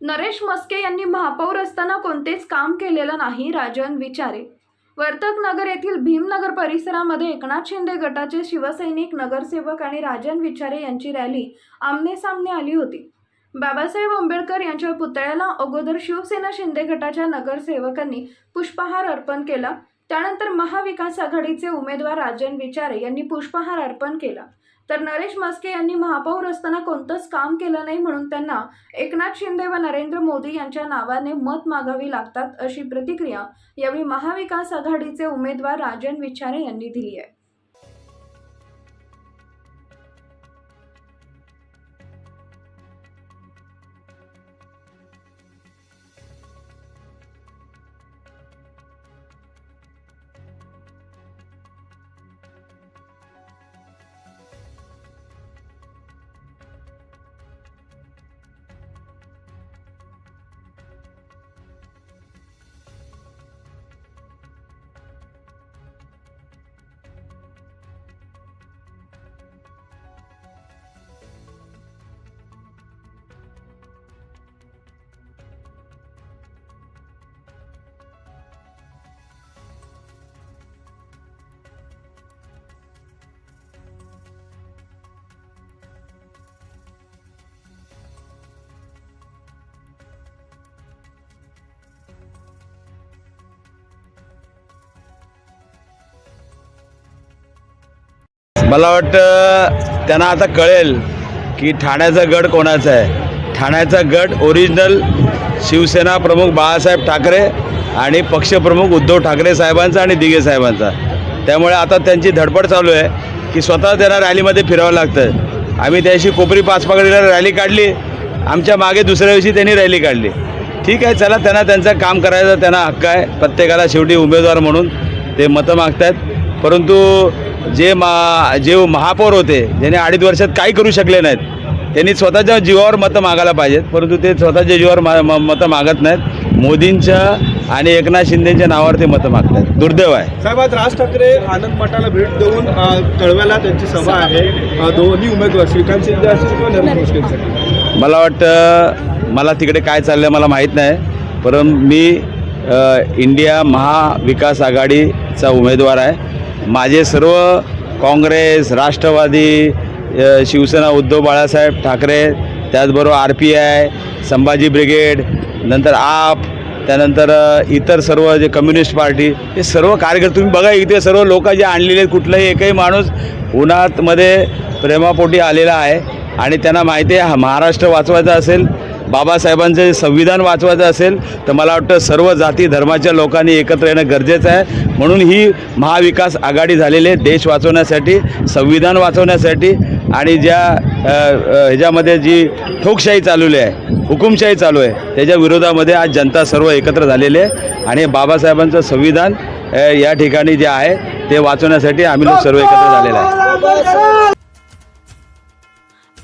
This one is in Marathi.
नरेश मस्के यांनी महापौर असताना कोणतेच काम केलेलं नाही राजन विचारे. वर्तक नगर येथील भीमनगर परिसरामध्ये एकनाथ शिंदे गटाचे शिवसैनिक नगरसेवक आणि राजन विचारे यांची रॅली आमने सामने आली होती. बाबासाहेब आंबेडकर यांच्या पुतळ्याला अगोदर शिवसेना शिंदे गटाच्या नगरसेवकांनी पुष्पहार अर्पण केला. त्यानंतर महाविकास आघाडीचे उमेदवार राजन विचारे यांनी पुष्पहार अर्पण केला. तर नरेश मस्के यांनी महापौर असताना कोणतंच काम केलं नाही म्हणून त्यांना एकनाथ शिंदे व नरेंद्र मोदी यांच्या नावाने मत मागावी लागतात अशी प्रतिक्रिया यावेळी महाविकास आघाडीचे उमेदवार राजन विचारे यांनी दिली आहे. मला वाटतं त्यांना आता कळेल की ठाण्याचा गड कोणाचा आहे. ठाण्याचा गड ओरिजिनल शिवसेना प्रमुख बाळासाहेब ठाकरे आणि पक्षप्रमुख उद्धव ठाकरे साहेबांचा आणि दिघे साहेबांचा. त्यामुळे आता त्यांची धडपड चालू आहे की स्वतः त्यांना रॅलीमध्ये फिरावं लागतं आम्ही त्याशी कोपरी पाचपाकडीला रॅली काढली. आमच्या मागे दुसऱ्या दिवशी त्यांनी रॅली काढली. ठीक आहे चला त्यांना त्यांचं काम करायचं त्यांना हक्क आहे. प्रत्येकाला शेवटी उमेदवार म्हणून ते मतं मागतात परंतु जे मा जे महापौर होते ज्याने अडीच वर्षात काही करू शकले नाहीत त्यांनी स्वतःच्या जीवावर मतं मागायला पाहिजेत परंतु ते स्वतःच्या जीवावर मा मतं मागत नाहीत. मोदींच्या आणि एकनाथ शिंदेच्या नावावर ते मतं मागतात दुर्दैव आहे. साहेब आज राज ठाकरे आनंद मठाला भेट देऊन कळव्याला त्यांची सभा आहे. दोन्ही उमेदवार श्रीकांत शिंदे असतील किंवा मला वाटतं मला तिकडे काय चाललं मला माहीत नाही परंतु मी इंडिया महाविकास आघाडीचा उमेदवार आहे. माझे सर्व काँग्रेस राष्ट्रवादी शिवसेना उद्धव बाळासाहेब ठाकरे त्याचबरोबर R P I Sambhaji brigade नंतर आप त्यानंतर इतर सर्व जे कम्युनिस्ट पार्टी हे सर्व कार्यकर्ते तुम्ही बघा इथे सर्व लोक जे आणलेले आहेत कुठलाही एकही माणूस उन्हातमध्ये प्रेमापोटी आलेला आहे. आणि त्यांना माहिती आहे हा महाराष्ट्र वाचवायचा असेल बाबासाहेबांचे संविधान वाचवायचं असेल तर मला वाटतं सर्व जाती धर्माच्या लोकांनी एकत्र येणं गरजेचं आहे. म्हणून ही महाविकास आघाडी झालेली आहे देश वाचवण्यासाठी संविधान वाचवण्यासाठी. आणि ज्या ह्याच्यामध्ये जी ठोकशाही चालवली आहे हुकुमशाही चालू आहे त्याच्या विरोधामध्ये आज जनता सर्व एकत्र झालेली आहे. आणि बाबासाहेबांचं संविधान या ठिकाणी जे आहे ते वाचवण्यासाठी आम्ही लोक सर्व एकत्र झालेलो आहे.